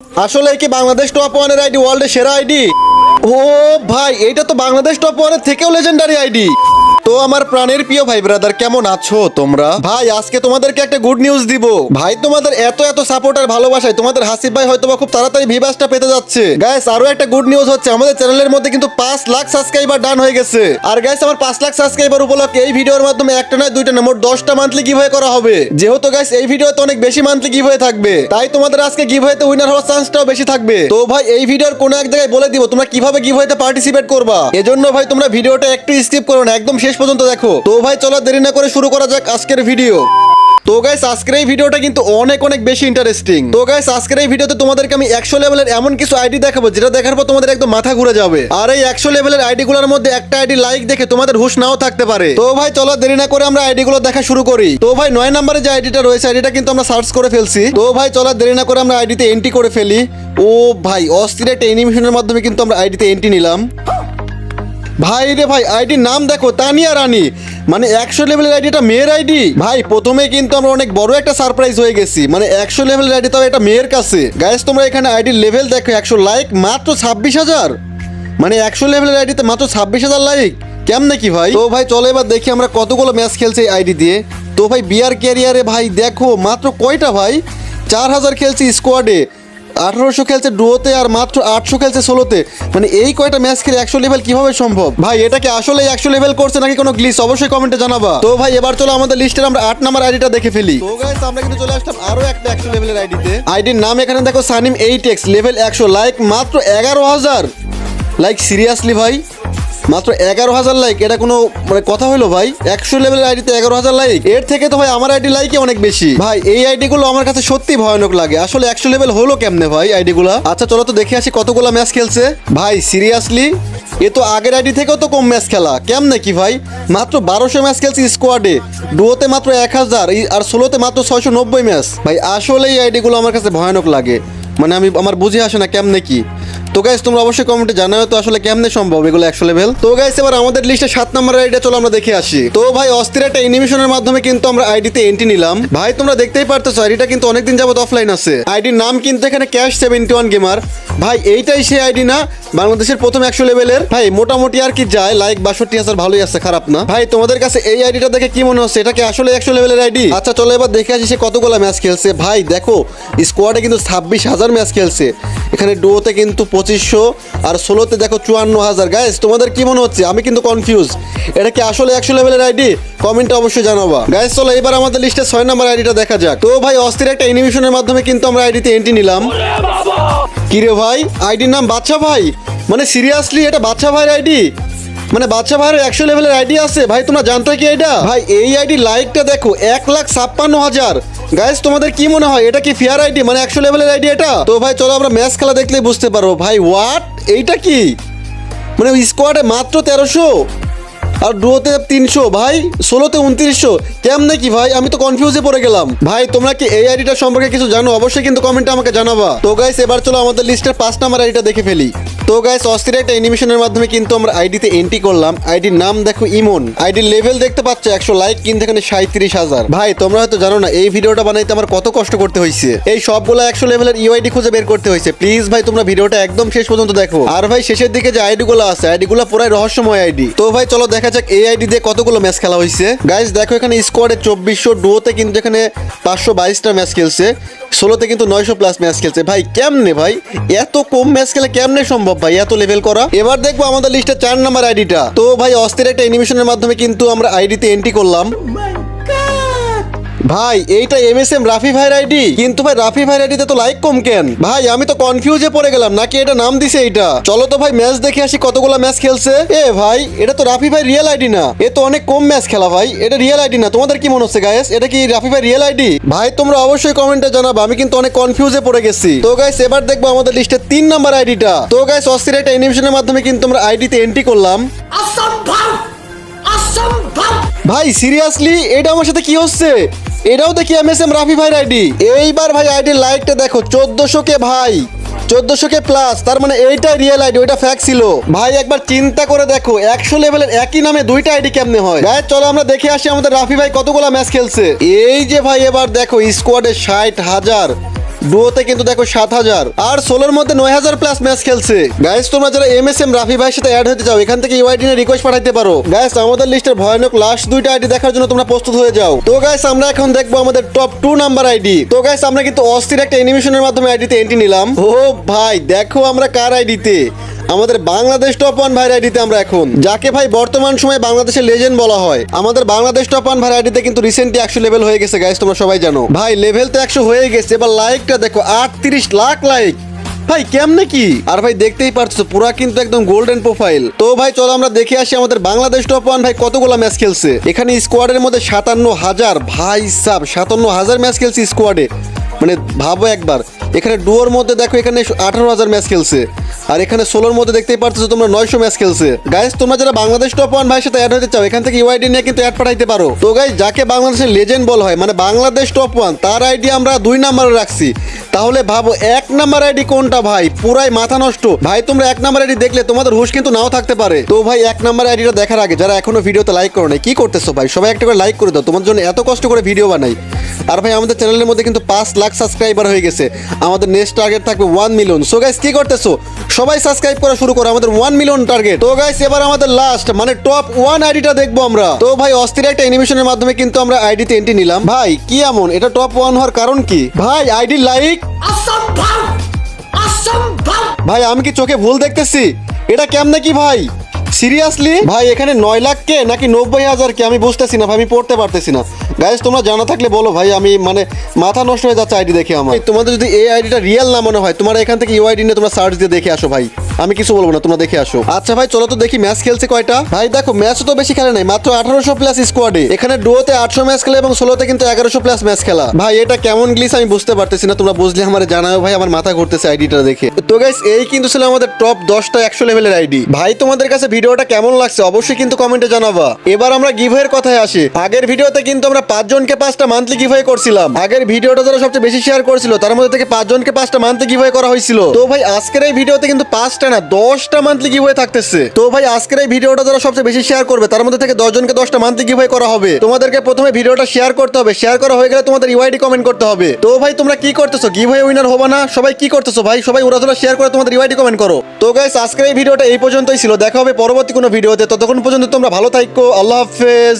আসলে কি বাংলাদেশ টপ ওয়ানের আইডি ওয়ার্ল্ডের সেরা আইডি ও ভাই এটা তো বাংলাদেশ টপ ওয়ানের থেকেও লেজেন্ডারি আইডি তো আমার প্রাণের প্রিয় ভাই ব্রাদার কেমন আছো তোমরা? ভাই, আজকে তোমাদেরকে একটা গুড নিউজ দিব। ভাই, তোমাদের এত এত সাপোর্ট আর ভালোবাসায় তোমাদের হাসিফ ভাই হয়তো খুব তাড়াতাড়ি ভিভাসটা পেতে যাচ্ছে। গাইস আরও একটা গুড নিউজ হচ্ছে, আমাদের চ্যানেলের মধ্যে কিন্তু পাঁচ লাখ সাবস্ক্রাইবার ডান হয়ে গেছে। আর গাইস আমার পাঁচ লাখ সাবস্ক্রাইবার উপলক্ষে এই ভিডিওর মাধ্যমে একটা নয়, দুইটা না মোট দশটা মান্থলি গিভওয়ে করা হবে। যেহেতু গাইস এই ভিডিওতে অনেক বেশি মান্থলি গিভওয়ে থাকবে। তাই তোমাদের আজকে গিভওয়েতে উইনার হওয়ার চান্সটাও বেশি থাকবে। তো ভাই, এই ভিডিওর কোনো এক জায়গায় বলে দিব, তোমরা কীভাবে গিভওয়েতে পার্টিসিপেট করবা? এজন্য ভাই, তোমরা ভিডিওটা একটু স্কিপ করো না, একদম শেষ পর্যন্ত দেখো। তো ভাই, চলো দেরি না করে শুরু করা যাক আজকের ভিডিও তো গাইস আজকের এই ভিডিওটা কিন্তু অনেক অনেক বেশি ইন্টারেস্টিং তো গাইস আজকের এই ভিডিওতে তোমাদেরকে আমি একশো লেভেলের এমন কিছু আইডি দেখাবো, যেটা দেখার পর তোমাদের একদম মাথা ঘুরে যাবে। আর এই একশো লেভেলের আইডি গুলোর মধ্যে একটা আইডি লাইক দেখে তোমাদের হুশ নাও থাকতে পারে। তো ভাই, চলো দেরি না করে আমরা আইডি গুলো দেখা শুরু করি। তো ভাই, নয় নম্বরে যে আইডিটা রয়েছে আইডিটা কিন্তু আমরা সার্চ করে ফেলছি। তো ভাই, চলো দেরি না করে আমরা আইডিতে এন্ট্রি করে ফেলি। ও ভাই, অস্থির একটা মাধ্যমে কিন্তু আমরা আইডিতে এন্ট্রি নিলাম। ভাই রে ভাই আইডির নাম দেখো, তানিয়া রানী। মানে একশো লেভেলের আইডিটা মেয়ের আইডি ভাই, প্রথমে কিন্তু আমরা অনেক বড় একটা সারপ্রাইজ হয়ে গেছি। মানে একশো লেভেলের আইডি তবে এটা মেয়ের কাছে। গাইস তোমরা এখানে আইডির লেভেল দেখো, একশো লাইক মাত্র ছাব্বিশ হাজার। মানে একশো লেভেলের আইডিতে মাত্র ছাব্বিশ হাজার লাইক কেমনে কি ভাই? তো ভাই, চলো এবার দেখি আমরা কতগুলো ম্যাচ খেলছি এই আইডি দিয়ে। তো ভাই বিয়ার ক্যারিয়ারে ভাই, দেখো, মাত্র কয়টা ভাই? চার হাজার খেলছি স্কোয়াডে আঠারোশো খেলছে ডুয়োতে আর মাত্র আটশো খেলছে ষোলোতে মানে এই কয়টা ম্যাচ খেলে একশো লেভেল কীভাবে সম্ভব? ভাই এটাকে আসলে একশো লেভেল করছে নাকি কোনো গ্লিস অবশ্যই কমেন্টে জানাবা। তো ভাই এবার চলো আমাদের লিস্টের আমরা আট নাম্বার আইডিটা দেখে ফেলি। তো গাইস আমরা কিন্তু চলে আসতাম আরও একটা একশো লেভেলের আইডিতে আইডির নাম এখানে দেখো সানিম এইট এক্স লেভেল একশো লাইক মাত্র এগারো হাজার। লাইক সিরিয়াসলি ভাই? মাত্র এগারো হাজার লাইক এটা কোনো মানে কথা হলো ভাই? একশো লেভেলের আইডিতে এগারো হাজার লাইক এর থেকে তো ভাই আমার আইডি লাইকে অনেক বেশি। ভাই, এই আইডি গুলো আমার কাছে সত্যি ভয়ানক লাগে। আসলে একশো লেভেল হলো কেমনে ভাই আইডি গুলা? আচ্ছা চলো তো দেখে আসি কতগুলো ম্যাচ খেলছে। ভাই সিরিয়াসলি এ তো আগের আইডি থেকেও তো কম ম্যাচ খেলা। কেমনে কি ভাই? মাত্র বারোশো ম্যাচ খেলছে স্কোয়াডে ডুয়োতে মাত্র এক হাজার আর ষোলোতে মাত্র ছয়শো নব্বই ম্যাচ ভাই আসলে এই আইডি গুলো আমার কাছে ভয়ানক লাগে। মানে আমি, আমার বুঝে আসে না কেমনে কি। তো গাইস তোমরা অবশ্যই কমেন্টে জানাও তো আসলে কেমনে সম্ভব এগুলো একশো লেভেল তো গাইস এবার আমাদের লিস্টে সাত নম্বর আইডিটা চলো আমরা দেখে আসি। তো ভাই, অস্থির একটা অ্যানিমেশনের মাধ্যমে কিন্তু আমরা আইডিতে এন্ট্রি নিলাম। ভাই, তোমরা দেখতেই পারতেছো আইডিটা কিন্তু অনেকদিন যাবত অফলাইন আছে। আইডির নাম কিন্তু এখানে ক্যাশ সেভেন্টি ওয়ান গেমার ভাই, এইটাই সেই আইডি না? বাংলাদেশের প্রথম একশো লেভেলের ভাই, মোটামুটি আর কি যায় লাইক বাষট্টি হাজার ভালোই আছে, খারাপ না। ভাই, তোমাদের কাছে এই আইডিটা দেখে কি মনে হচ্ছে? এটা কি আসলে একশো লেভেলের আইডি আচ্ছা চলো এবার দেখে আসি সে কতগুলো ম্যাচ খেলছে। ভাই, দেখো স্কোয়াডে কিন্তু ছাব্বিশ হাজার ম্যাচ খেলছে। এখানে ডুয়োতে কিন্তু পঁচিশশো আর ষোলোতে দেখো চুয়ান্ন হাজার। গাইস তোমাদের কি মনে হচ্ছে? আমি কিন্তু কনফিউজ এটা কি আসলে একশো লেভেলের আইডি কমেন্টে অবশ্যই জানাবা। গাইস চলো এবার আমাদের লিস্টে ছয় নম্বর আইডিটা দেখা যাক। তো ভাই, অস্থির একটা অ্যানিমেশনের মাধ্যমে কিন্তু আমরা আইডিতে এন্ট্রি নিলাম। কিরে ভাই আইডির নাম বাচ্চা ভাই? মানে সিরিয়াসলি এটা বাচ্চা ভাইয়ের আইডি মানে বাচ্চা ভাইয়ের একশো লেভেলের আইডি আছে। ভাই, তোমরা জানতো কি এটা? ভাই, এই আইডি লাইকটা দেখো, এক লাখ ছাপ্পান্ন হাজার। গাইস তোমাদের কি মনে হয়, এটা কি ফেয়ার আইডি মানে একশো লেভেলের আইডি এটা? তো ভাই, চলো আমরা ম্যাচ খেলা দেখলে বুঝতে পারব। ভাই হোয়াট এইটা কি? মানে স্কোয়াডে মাত্র তেরোশো? আর ডুয়োতে তিনশো, ভাই? ষোলোতে উনত্রিশশো। কেমনে কি, ভাই? আমি তো কনফিউজে পড়ে গেলাম। ভাই, তোমরা কি এই আইডিটা সম্পর্কে কিছু জানো? অবশ্যই কিন্তু কমেন্টে আমাকে জানাবা। তো গাইস এবার চলো আমাদের লিস্টের পাঁচ নাম্বার আইডিটা দেখে ফেলি। তো গাইস অস্থির একটা অ্যানিমেশনের মাধ্যমে কিন্তু আমরা আইডিতে এন্ট্রি করলাম। আইডির নাম দেখো ইমন। আইডির লেভেল দেখতে পাচ্ছ, একশো লাইক কিন্তু এখানে সাঁত্রিশ হাজার। ভাই, তোমরা হয়তো জানো না, এই ভিডিওটা বানাইতে আমার কত কষ্ট করতে হয়েছে এই সবগুলো একশো লেভেলের ইউআইডি খুঁজে বের করতে হয়েছে প্লিজ ভাই, তোমরা ভিডিওটা একদম শেষ পর্যন্ত দেখো। আর ভাই, শেষের দিকে যে আইডি গুলো আছে আইডি গুলো পুরাই রহস্যময় আইডি তো ভাই, চলো দেখা যাক এই আইডি দিয়ে কতগুলো ম্যাচ খেলা হয়েছে। গাইজ দেখো এখানে স্কোয়াডে চব্বিশশো ডুয়োতে কিন্তু এখানে পাঁচশো বাইশটা ম্যাচ খেলছে। ষোলোতে কিন্তু নয়শো প্লাস ম্যাচ খেলছে। ভাই, কেমনে ভাই? এত কম ম্যাচ খেলে কেমনে সম্ভব ভাই? এত লেভেল করা? এবার দেখব আমাদের লিস্টে চার নাম্বার আইডিটা তো ভাই, অস্থির একটা এনিমেশনের মাধ্যমে কিন্তু আমরা আইডিতে এন্ট্রি করলাম। ভাই এইটা এম এস এম রাফি ভাইয়ের আইডি কিন্তু ভাই রাফি ভাইয়ের আইডিতে তো লাইক কম কেন? ভাই আমি তো কনফিউজে পড়ে গেলাম নাকি এটা নাম দিছে এইটা? চলো তো ভাই ম্যাচ দেখে আসি কতগুলো ম্যাচ খেলছে। এ ভাই এটা তো রাফি ভাই রিয়েল আইডি না। এ তো অনেক কম ম্যাচ খেলা ভাই এটা রিয়েল আইডি না। তোমাদের কি মনে হচ্ছে গাইস এটা কি রাফি ভাই রিয়েল আইডি ভাই তোমরা অবশ্যই কমেন্টে জানাব আমি কিন্তু অনেক কনফিউজে পড়ে গেছি। তো গাইস এবার দেখব আমাদের লিস্টে তিন নাম্বার আইডিটা তো গাইস অস্থির একটা অ্যানিমেশনের মাধ্যমে কিন্তু আমরা আইডিতে এন্ট্রি করলাম। ভাই সিরিয়াসলি এটা আমার সাথে কি হচ্ছে? এটাও দেখি এম এস এম রাফি ভাইয়ের আইডি এইবার ভাই আইডির লাইকটা দেখো, চোদ্দশো কে ভাই, চোদ্দশো কে প্লাস তার মানে এইটা রিয়েল আইডি ওইটা ফ্যাক ছিল। ভাই একবার চিন্তা করে দেখো, একশো লেভেলের একই নামে দুইটা আইডি কেমনে হয়? ভাই, চলো আমরা দেখে আসি আমাদের রাফি ভাই কতগুলো ম্যাচ খেলছে। এই যে ভাই, এবার দেখো স্কোয়াডে ষাট হাজার ডুয়োতে কিন্তু দেখো সাত হাজার। আর সোলোর মধ্যে নয় হাজার প্লাস ম্যাচ খেলছে। গাইস তোমরা যারা এম এস এম রাফি ভাইয়ের সাথে অ্যাড হতে চাও, এখান থেকে ইউআইডি নিয়ে রিকোয়েস্ট পাঠাইতে পারো। গাইস আমাদের লিস্টের ভয়ানক লাস্ট দুইটা আইডি দেখার জন্য তোমরা প্রস্তুত হয়ে যাও। তো গাইস আমরা এখন দেখব আমাদের টপ টু নাম্বার আইডি তো গাইস আমরা কিন্তু অস্থির একটা অ্যানিমেশনের মাধ্যমে আইডিতে এন্ট্রি নিলাম। ও ভাই, দেখো আমরা কার আইডিতে আমাদের বাংলাদেশ টপ ওয়ান ভ্যারাইটিতে আমরা এখন। যাকে ভাই বর্তমান সময়ে বাংলাদেশের লেজেন্ড বলা হয়। আমাদের বাংলাদেশ টপ ওয়ান ভাইয়ের আইডিতে কিন্তু রিসেন্টলি একশো লেভেল হয়ে গেছে গাইস তোমরা সবাই জানো। ভাই লেভেল তো একশো হয়ে গেছে, এবার লাইকটা দেখো, আটত্রিশ লাখ লাইক ভাই, কেমনে কি? আর ভাই, দেখতেই পারছ পুরা কিন্তু একদম গোল্ডেন প্রোফাইল তো ভাই, চলো আমরা দেখে আসি আমাদের বাংলাদেশ টপ ওয়ান ভাই কতগুলো ম্যাচ খেলছে। এখানে স্কোয়াডের মধ্যে সাতান্ন হাজার, ভাই সাব, সাতান্ন হাজার ম্যাচ খেলছে স্কোয়াডে মানে ভাবো একবার। এখানে ডুয়োর মধ্যে দেখো এখানে আঠারো হাজার ম্যাচ খেলছে। আর এখানে ষোলোর মধ্যে দেখতেই পারতেছো তোমরা নয়শো ম্যাচ খেলছে। গাইস তোমরা যারা বাংলাদেশ টপ ওয়ান ভাইয়ের সাথে অ্যাড হতে চাও, এখান থেকে ইউআইডি নিয়ে কিন্তু অ্যাড পাঠাইতে পারো। তো গাইস যাকে বাংলাদেশের লেজেন্ড বল হয় মানে বাংলাদেশ টপ ওয়ান তার আইডি আমরা দুই নাম্বারে রাখছি। তাহলে ভাবো, এক নাম্বার আইডি কোনটা ভাই? পুরাই মাথা নষ্ট। ভাই, তোমরা এক নাম্বার আইডি দেখলে তোমাদের হুশ কিন্তু নাও থাকতে পারে। তো ভাই, এক নাম্বার আইডিটা দেখার আগে, যারা এখনও ভিডিওতে লাইক করো নাই, কি করতেছো ভাই? সবাই একটা করে লাইক করে দাও, তোমার জন্য এত কষ্ট করে ভিডিও বানাই। আর ভাই, আমাদের চ্যানেলের মধ্যে কিন্তু পাঁচ লাখ সাবস্ক্রাইবার হয়ে গেছে। আমাদের নেক্সট টার্গেট থাকবে ওয়ান মিলিয়ন সো গাইস কি করতেছো? সবাই সাবস্ক্রাইব করা শুরু করো আমাদের ওয়ান মিলিয়ন টার্গেট তো গাইস এবার আমাদের লাস্ট মানে টপ ওয়ান আইডিটা দেখব আমরা। তো ভাই অস্থির একটা অ্যানিমেশনের মাধ্যমে কিন্তু আমরা আইডিতে এন্ট্রি নিলাম। ভাই কি এমন? এটা টপ ওয়ান হওয়ার কারণ কি? ভাই আইডি লাইক ভাই আমি কি চোখে ভুল দেখতেছি? এটা কেমনে কি ভাই? সিরিয়াসলি ভাই এখানে নয় লাখ কে? নাকি নব্বই হাজার কে? আমি বুঝতেছি না ভাই আমি পড়তে পারতেছি না। গাইস তোমরা জানা থাকলে বলো ভাই আমি মানে মাথা নষ্ট হয়ে যাচ্ছে আইডি দেখে আমার। তোমাদের যদি এই আইডিটা রিয়েল না মনে হয় তোমরা এখান থেকে ইউআইডি নিয়ে তোমরা সার্চ দিয়ে দেখে আসো ভাই। আমি কিছু বলব না তোমরা দেখে আসো। আচ্ছা ভাই চলো তো দেখি ম্যাচ খেলছে কয়টা? ভাই দেখো ম্যাচ তো বেশি খেলে নাই মাত্র আঠারোশো প্লাস স্কোয়াডে এখানে ডুয়োতে আটশো ম্যাচ খেলে এবং ষোলোতে কিন্তু এগারোশো প্লাস ম্যাচ খেলা। ভাই এটা কেমন গ্লিস আমি বুঝতে পারতেছি না তোমরা বুঝলে আমার জানাও ভাই আমার মাথা ঘুরতেছে আইডিটা দেখে। তো গাইস এই কিন্তু ছিল আমাদের টপ দশটা একশো লেভেলের আইডি ভাই তোমাদের কাছে ভিডিওটা কেমন লাগছে অবশ্যই কিন্তু কমেন্টে জানাবা। এবার আমরা গিভের কথায় আসি। আগের ভিডিওতে কিন্তু আমরা পাঁচজনকে পাঁচটা মান্থলি গিভওয়ে করছিলাম। আগের ভিডিওটা যারা সবচেয়ে বেশি শেয়ার করছিল, তার মধ্যে থেকে পাঁচজনকে পাঁচটা মান্থলি গিভওয়ে করা হয়েছিল। তো ভাই, আজকের এই ভিডিওতে কিন্তু পাঁচটা না, দশটা মান্থলি গিভওয়ে থাকতেছে। তো ভাই, আজকের এই ভিডিওটা যারা সবচেয়ে বেশি শেয়ার করবে, তার মধ্যে থেকে দশজনকে দশটা মান্থলি গিভওয়ে করা হবে। তোমাদেরকে প্রথমে ভিডিওটা শেয়ার করতে হবে। শেয়ার করা হয়ে গেলে তোমাদের ইউআইডি কমেন্ট করতে হবে। তো ভাই, তোমরা কি করতেছো? গিভওয়ে উইনার হবে না? সবাই কি করতেছো ভাই? সবাই উড়াধুরা শেয়ার করে তোমাদের ইউআইডি কমেন্ট করো। তো গাইস আজকের এই ভিডিওটা এই পর্যন্তই ছিল। দেখা হবে পরবর্তী কোনো ভিডিওতে ততক্ষণ পর্যন্ত তোমরা ভালো থাকো আল্লাহ হাফেজ।